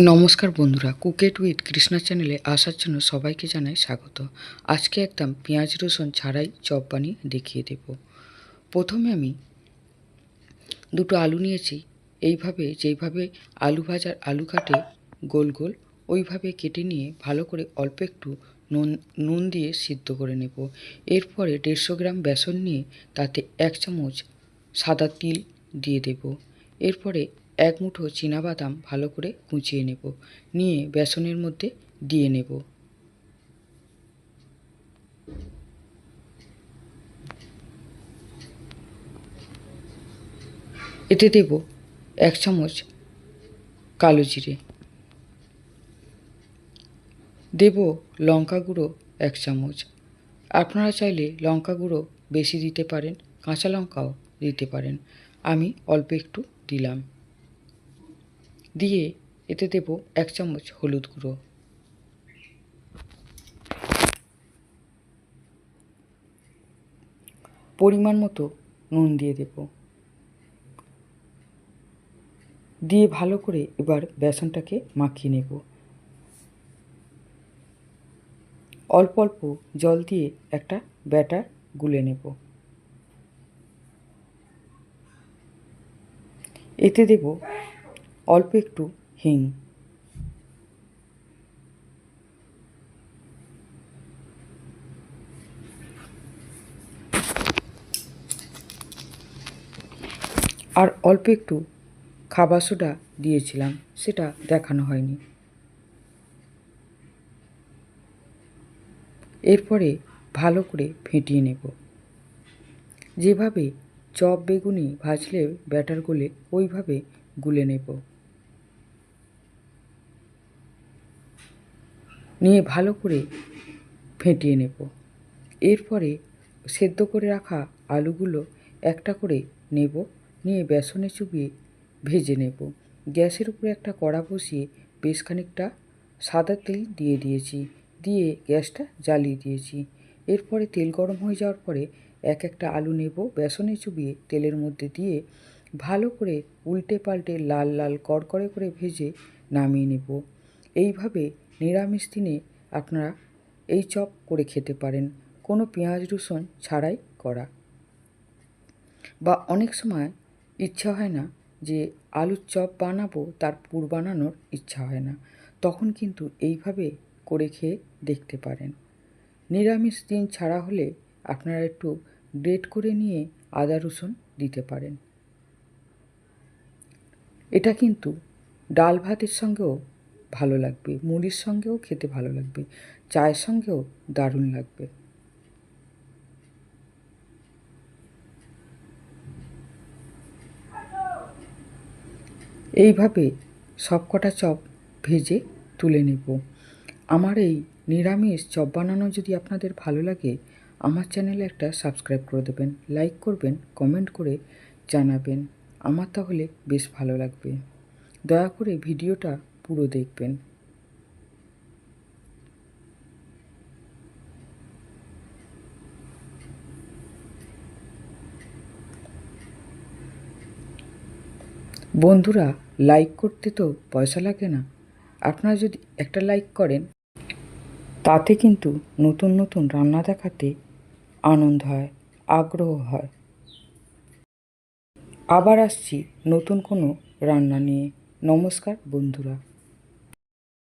নমস্কার বন্ধুরা cook it with Krishna চ্যানেলে আসার জন্য সবাইকে জানাই স্বাগত। আজকে একদম পেঁয়াজ রসুন ছাড়াই চপ বানিয়ে দেখিয়ে দেব। প্রথমে আমি দুটো আলু নিয়েছি, এইভাবে যেইভাবে আলু ভাজার আলু কাটে গোল গোল, ওইভাবে কেটে নিয়ে ভালো করে অল্প একটু নুন নুন দিয়ে সিদ্ধ করে নেব। এরপরে দেড়শো গ্রাম বেসন নিয়ে তাতে এক চামচ সাদা তিল দিয়ে দেব। এরপরে এক মুঠো বাদাম ভালো করে কুচিয়ে নেব। নিয়ে বেসনের মধ্যে দিয়ে নেব। এতে দেব এক চামচ কালো জিরে। দেব লঙ্কা গুঁড়ো এক চামচ। আপনারা চাইলে লঙ্কা গুঁড়ো বেশি দিতে পারেন, কাঁচা লঙ্কাও দিতে পারেন। আমি অল্প একটু দিলাম। দিয়ে এতে দেব এক চামচ হলুদ গুঁড়ো। পরিমাণ মতো নুন দিয়ে দেব। দিয়ে ভালো করে এবার বেসনটাকে মাখিয়ে নেব। অল্প অল্প জল দিয়ে একটা ব্যাটার গুলে নেব। এতে দেব অল্প একটু হিং। আর অল্প একটু খাবার সোডা দিয়েছিলাম, সেটা দেখানো হয়নি। এরপরে ভালো করে ফেটিয়ে নেব। যেভাবে চপ বেগুনি ভাজলে ব্যাটার গুলে, ওইভাবে গুলে নেব। নিয়ে ভালো করে ফেটিয়ে নেব। এরপরে সেদ্ধ করে রাখা আলুগুলো একটা করে নেব, নিয়ে বেসনে চুবিয়ে ভেজে নেব। গ্যাসের উপরে একটা কড়া বসিয়ে বেশ খানিকটা সাদা তেল দিয়ে দিয়েছি, দিয়ে গ্যাসটা জ্বালিয়ে দিয়েছি। এরপরে তেল গরম হয়ে যাওয়ার পরে এক একটা আলু নেব, বেসনে চুবিয়ে তেলের মধ্যে দিয়ে ভালো করে উল্টে পাল্টে লাল লাল কড়কড়ে করে ভেজে নামিয়ে নেব। এইভাবে নিরামিষ দিনে আপনারা এই চপ করে খেতে পারেন। কোনো পেঁয়াজ রসুন ছাড়াই করা। বা অনেক সময় ইচ্ছা হয় না যে আলুর চপ বানাবো, তার পুর বানানোর ইচ্ছা হয় না। তখন কিন্তু এইভাবে করে খেয়ে দেখতে পারেন। নিরামিষ দিন ছাড়া হলে আপনারা একটু গ্রেট করে নিয়ে আদা রসুন দিতে পারেন। এটা কিন্তু ডাল ভাতের সঙ্গেও ভালো লাগবে। মুড়ির সঙ্গেও খেতে ভালো লাগবে। চায়ের সঙ্গেও দারুণ লাগবে। এইভাবে সবকটা চপ ভেজে তুলে নেব। আমার এই নিরামিষ চপ বানানো যদি আপনাদের ভালো লাগে, আমার চ্যানেলে একটা সাবস্ক্রাইব করে দেবেন, লাইক করবেন, কমেন্ট করে জানাবেন। আমার তাহলে বেশ ভালো লাগবে। দয়া করে ভিডিওটা পুরো দেখবেন। বন্ধুরা লাইক করতে তো পয়সা লাগে না। আপনারা যদি একটা লাইক করেন, তাতে কিন্তু নতুন নতুন রান্না দেখাতে আনন্দ হয়, আগ্রহ হয়। আবার আসছি নতুন কোনো রান্না নিয়ে। নমস্কার বন্ধুরা।